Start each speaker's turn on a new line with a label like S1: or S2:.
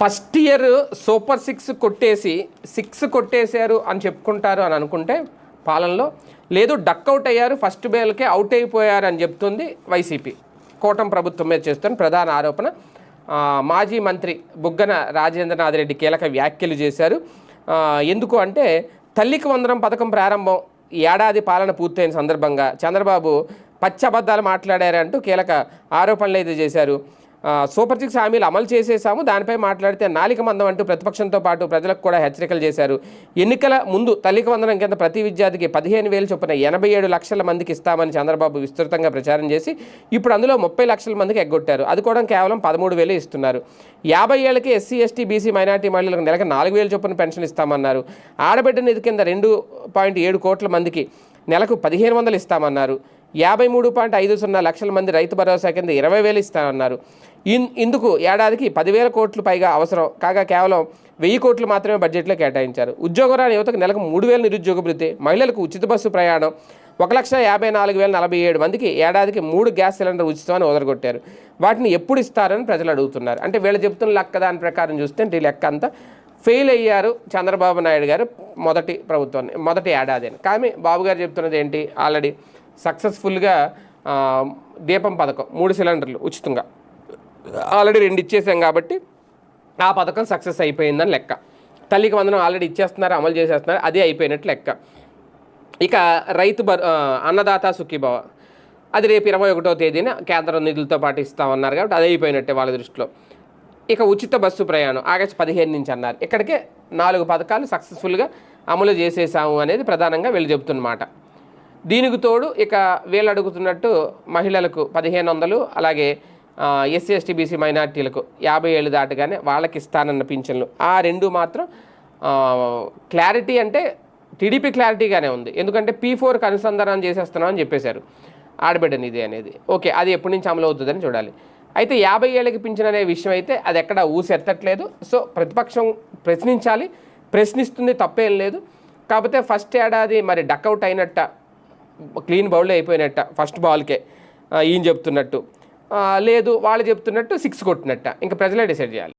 S1: First year super six కొట్టేసి six కొట్టేశారు అని చెప్పుకుంటారు అని అనుకుంటే పాలనలో లేదు డక్అవుట్ అయ్యారు ఫస్ట్ బేల్కే అవుట్ అయిపోయారు అని చెప్తుంది వైసీపీ. కూటమి ప్రభుత్వం మీద చేస్తున్న ప్రధాన ఆరోపణ. మాజీ మంత్రి బుగ్గన రాజేంద్రనాథ్ రెడ్డి కీలక వ్యాఖ్యలు చేశారు. ఎందుకు అంటే తల్లికి వందనం పథకం ప్రారంభం ఏడాది పాలన పూర్తయిన సందర్భంగా చంద్రబాబు పచ్చబద్దాలు మాట్లాడారంటూ కీలక ఆరోపణలు అయితే చేశారు. సూపర్ సిక్స్ హామీలు అమలు చేసేసాము. దానిపై మాట్లాడితే నాలిక మందం అంటూ ప్రతిపక్షంతో పాటు ప్రజలకు కూడా హెచ్చరికలు చేశారు. ఎన్నికల ముందు తల్లిక వందనం కింద ప్రతి విద్యార్థికి పదిహేను వేలు చొప్పున ఎనభై ఏడు లక్షల మందికి ఇస్తామని చంద్రబాబు విస్తృతంగా ప్రచారం చేసి ఇప్పుడు అందులో ముప్పై లక్షల మందికి ఎగ్గొట్టారు. అది కూడా కేవలం పదమూడు వేలు ఇస్తున్నారు. యాభై ఏళ్ళకి ఎస్సీ ఎస్టీ బీసీ మైనార్టీ మహిళలకు నెలకు నాలుగు వేలు చొప్పున పెన్షన్ ఇస్తామన్నారు. ఆడబిడ్డ నిధి కింద రెండు పాయింట్ ఏడు కోట్ల మందికి నెలకు పదిహేను వందలు ఇస్తామన్నారు. యాభై మూడు పాయింట్ ఐదు సున్నా లక్షల మంది రైతు భరోసా కింద ఇరవై వేలు ఇస్తానన్నారు. ఇన్ ఇందుకు ఏడాదికి పదివేల కోట్లు పైగా అవసరం. కాగా కేవలం వెయ్యి కోట్లు మాత్రమే బడ్జెట్లో కేటాయించారు. ఉద్యోగం రాని యువతకు నెలకు మూడు వేల నిరుద్యోగ వృద్ధి మహిళలకు ఉచిత బస్సు ప్రయాణం ఒక లక్ష యాభై నాలుగు వేల నలభై ఏడు మందికి ఏడాదికి మూడు గ్యాస్ సిలిండర్ ఉచితమని వదలగొట్టారు వాటిని ఎప్పుడు ఇస్తారని ప్రజలు అడుగుతున్నారు. అంటే వీళ్ళు చెప్తున్న లెక్క దాని ప్రకారం చూస్తే ఈ లెక్క అంతా ఫెయిల్ అయ్యారు చంద్రబాబు నాయుడు గారు మొదటి ప్రభుత్వాన్ని మొదటి ఏడాది అని. కానీ బాబు గారు చెప్తున్నది ఏంటి? ఆల్రెడీ సక్సెస్ఫుల్గా దీపం పథకం మూడు సిలిండర్లు ఉచితంగా. ఆల్రెడీ రెండు ఇచ్చేసాం కాబట్టి ఆ పథకం సక్సెస్ అయిపోయిందని లెక్క. తల్లికి వందనం ఆల్రెడీ ఇచ్చేస్తున్నారు అమలు చేసేస్తున్నారు అదే అయిపోయినట్టు లెక్క. ఇక రైతు బ అన్నదాత సుఖీభవ. అది రేపు ఇరవై ఒకటో తేదీన కేంద్ర నిధులతో పాటు ఇస్తామన్నారు కాబట్టి అది అయిపోయినట్టే వాళ్ళ దృష్టిలో. ఇక ఉచిత బస్సు ప్రయాణం ఆగస్టు పదిహేను నుంచి అన్నారు. ఇక్కడికే నాలుగు పథకాలు సక్సెస్ఫుల్గా అమలు చేసేసాము అనేది ప్రధానంగా వీళ్ళు చెబుతున్నమాట. దీనికి తోడు ఇక వీళ్ళు అడుగుతున్నట్టు మహిళలకు పదిహేను వందలు అలాగే ఎస్సీ ఎస్టీ బీసీ మైనార్టీలకు యాభై ఏళ్ళు దాటగానే వాళ్ళకి ఇస్తానన్న పింఛన్లు. ఆ రెండు మాత్రం క్లారిటీ అంటే టీడీపీ క్లారిటీగానే ఉంది. ఎందుకంటే పీ ఫోర్కి అనుసంధానం చేసేస్తున్నాం అని చెప్పేశారు ఆడబిడ్డ నిధి అనేది. ఓకే అది ఎప్పటి నుంచి అమలు అవుతుందని చూడాలి. అయితే యాభై ఏళ్ళకి పింఛన్ అనే విషయం అయితే అది ఎక్కడ ఊసెత్తట్లేదు సో ప్రతిపక్షం ప్రశ్నించాలి. ప్రశ్నిస్తుంది తప్పేం లేదు. కాకపోతే ఫస్ట్ ఏడాది మరి డక్అవుట్ అయినట్ట క్లీన్ బౌల్డ్ అయిపోయినట్ట ఫస్ట్ బాల్కే. ఈయన చెప్తున్నట్టు. లేదు వాళ్ళు చెప్తున్నట్టు సిక్స్ కొట్టినట్ట. ఇంకా ప్రజలే డిసైడ్ చేయాలి.